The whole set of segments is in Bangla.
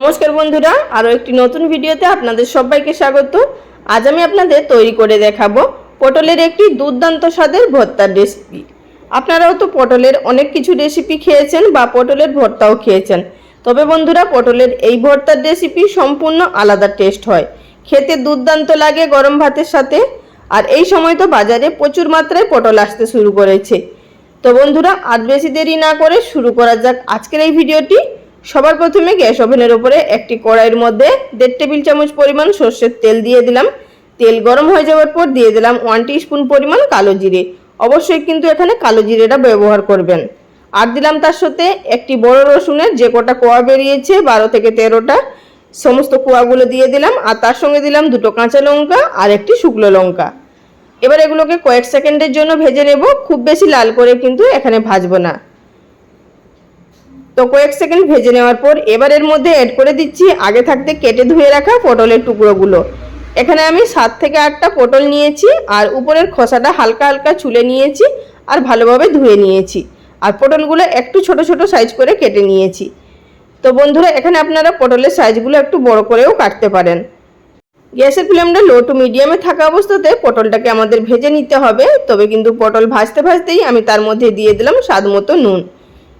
নমস্কার বন্ধুরা, আরও একটি নতুন ভিডিওতে আপনাদের সবাইকে স্বাগত। আজ আমি আপনাদের তৈরি করে দেখাবো পটলের একটি দুর্দান্ত স্বাদের ভর্তার রেসিপি আপনারাও তো পটলের অনেক কিছু রেসিপি খেয়েছেন বা পটলের ভর্তাও খেয়েছেন। তবে বন্ধুরা, পটলের এই ভর্তার রেসিপি সম্পূর্ণ আলাদা টেস্ট হয়। খেতে দুর্দান্ত লাগে গরম ভাতের সাথে। আর এই সময় তো বাজারে প্রচুর মাত্রায় পটল আসতে শুরু করেছে। তো বন্ধুরা আজ বেশি দেরি না করে শুরু করা যাক আজকের এই ভিডিওটি। সবার প্রথমে গ্যাস ওভেনের উপরে একটি কড়াইয়ের মধ্যে দেড় টেবিল চামচ পরিমাণ সর্ষের তেল দিয়ে দিলাম। তেল গরম হয়ে যাওয়ার পর দিয়ে দিলাম ওয়ান স্পুন পরিমাণ কালো জিরে। অবশ্যই কিন্তু এখানে কালো জিরেটা ব্যবহার করবেন। আর দিলাম তার সাথে একটি বড় রসুনের যে কটা কোয়া বেরিয়েছে, বারো থেকে তেরোটা, সমস্ত কোয়াগুলো দিয়ে দিলাম। আর তার সঙ্গে দিলাম দুটো কাঁচা লঙ্কা আর একটি শুকনো লঙ্কা। এবার এগুলোকে কয়েক সেকেন্ডের জন্য ভেজে নেব। খুব বেশি লাল করে কিন্তু এখানে ভাজবো না। তো কয়েক সেকেন্ড ভেজে নেওয়ার পর এবার এর মধ্যে অ্যাড করে দিচ্ছি আগে থাকতে কেটে ধুয়ে রাখা পটলের টুকরোগুলো। এখানে আমি সাত থেকে আটটা পটল নিয়েছি আর উপরের খোসাটা হালকা হালকা ছুলে নিয়েছি আর ভালোভাবে ধুয়ে নিয়েছি। আর পটলগুলো একটু ছোট ছোট সাইজ করে কেটে নিয়েছি। তো বন্ধুরা, এখানে আপনারা পটলের সাইজগুলো একটু বড় করেও কাটতে পারেন। গ্যাসের ফ্লেমটা লো টু মিডিয়ামে থাকা অবস্থাতে পটলটাকে আমাদের ভেজে নিতে হবে। তবে কিন্তু পটল ভাজতে ভাজতেই আমি তার মধ্যে দিয়ে দিলাম স্বাদ মতো নুন।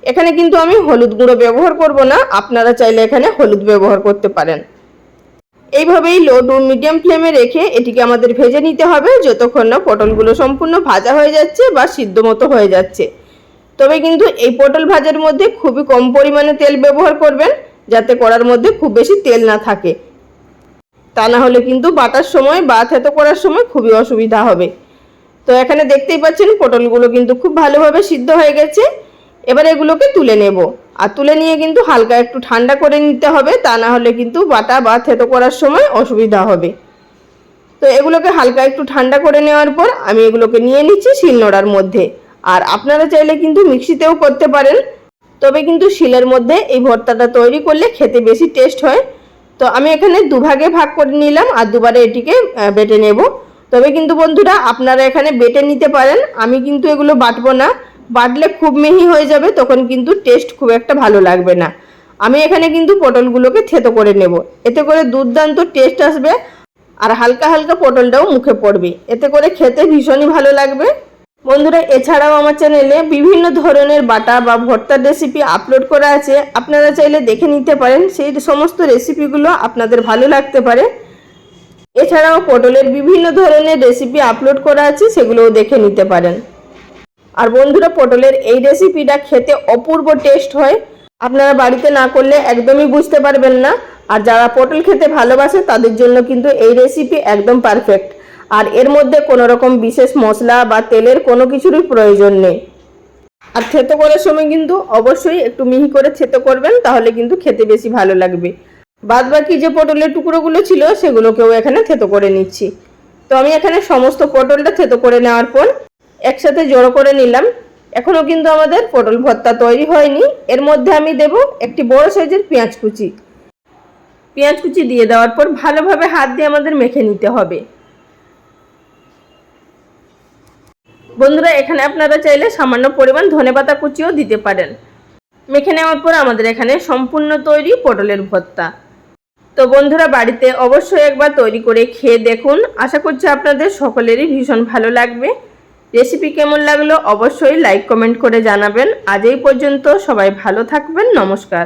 এখানে কিন্তু আমি হলুদ গুঁড়ো ব্যবহার করব না, আপনারা চাইলে এখানে হলুদ ব্যবহার করতে পারেন। এইভাবেই লো টু মিডিয়াম ফ্লেমে রেখে এটিকে আমাদের ভেজে নিতে হবে, যতক্ষণ না পটলগুলো সম্পূর্ণ ভাজা হয়ে যাচ্ছে বা সিদ্ধ মতো হয়ে যাচ্ছে। তবে কিন্তু এই পটল ভাজার মধ্যে খুবই কম পরিমাণে তেল ব্যবহার করবেন, যাতে কড়ার মধ্যে খুব বেশি তেল না থাকে। তা না হলে কিন্তু বাটার সময় বা থেতো করার সময় খুবই অসুবিধা হবে। তো এখানে দেখতেই পাচ্ছেন, পটলগুলো কিন্তু খুব ভালোভাবে সিদ্ধ হয়ে গেছে। এবার এগুলোকে তুলে নেব। আর তুলে নিয়ে কিন্তু হালকা একটু ঠান্ডা করে নিতে হবে, তা না হলে কিন্তু বাটা বা থেতো করার সময় অসুবিধা হবে। তো এগুলোকে হালকা একটু ঠান্ডা করে নেওয়ার পর আমি এগুলোকে নিয়ে নিচ্ছি শিলনোড়ার মধ্যে। আর আপনারা চাইলে কিন্তু মিক্সিতেও করতে পারেন, তবে কিন্তু শিলের মধ্যে এই ভর্তাটা তৈরি করলে খেতে বেশি টেস্ট হয়। তো আমি এখানে দুভাগে ভাগ করে নিলাম আর দুবারে এটিকে বেটে নেব। তবে কিন্তু বন্ধুরা, আপনারা এখানে বেটে নিতে পারেন, আমি কিন্তু এগুলো বাটবো না। বাটলে খুব মিহি হয়ে যাবে, তখন কিন্তু টেস্ট খুব একটা ভালো লাগবে না। আমি এখানে কিন্তু পটলগুলোকে থেতো করে নেব। এতে করে দুর্দান্ত টেস্ট আসবে আর হালকা হালকা পটলটাও মুখে পড়বে। এতে করে খেতে ভীষণই ভালো লাগবে। বন্ধুরা, এছাড়াও আমার চ্যানেলে বিভিন্ন ধরনের বাটা বা ভর্তার রেসিপি আপলোড করা আছে। আপনারা চাইলে দেখে নিতে পারেন। সেই সমস্ত রেসিপিগুলো আপনাদের ভালো লাগতে পারে। এছাড়াও পটলের বিভিন্ন ধরনের রেসিপি আপলোড করা আছে, সেগুলোও দেখে নিতে পারেন। আর বন্ধুরা পটলের এই রেসিপিটা খেতে অপূর্ব টেস্ট হয়। আপনারা বাড়িতে না করলে একদমই বুঝতে পারবেন না। আর যারা পটল খেতে ভালোবাসে, তাদের জন্য কিন্তু এই রেসিপি একদম পারফেক্ট আর এর মধ্যে কোনো রকম বিশেষ মশলা বা তেলের কোনো কিছুরই প্রয়োজন নেই। আর থেতো করার সময় কিন্তু অবশ্যই একটু মিহি করে থেতো করবেন, তাহলে কিন্তু খেতে বেশি ভালো লাগবে। বাদ বাকি যে পটলের টুকরোগুলো ছিল, সেগুলোকেও এখানে থেতো করে নিচ্ছি। তো আমি এখানে সমস্ত পটলটা থেতো করে নেওয়ার পর একসাথে জড়ো করে নিলাম। এখনও কিন্তু আমাদের পটল ভর্তা তৈরি হয়নি। এর মধ্যে আমি দেব একটি বড় সাইজের পেঁয়াজ কুচি। পেঁয়াজ কুচি দিয়ে দেওয়ার পর ভালোভাবে হাত দিয়ে আমাদের মেখে নিতে হবে। বন্ধুরা, এখানে আপনারা চাইলে সামান্য পরিমাণ ধনেপাতা কুচিও দিতে পারেন। মেখে নেওয়ার পর আমাদের এখানে সম্পূর্ণ তৈরি পটলের ভর্তা। তো বন্ধুরা, বাড়িতে অবশ্যই একবার তৈরি করে খেয়ে দেখুন। আশা করছি আপনাদের সকলেরই ভীষণ ভালো লাগবে। রেসিপি কেমন লাগল অবশ্যই লাইক কমেন্ট করে জানাবেন। আজ এই পর্যন্ত সবাই ভালো থাকবেন, নমস্কার।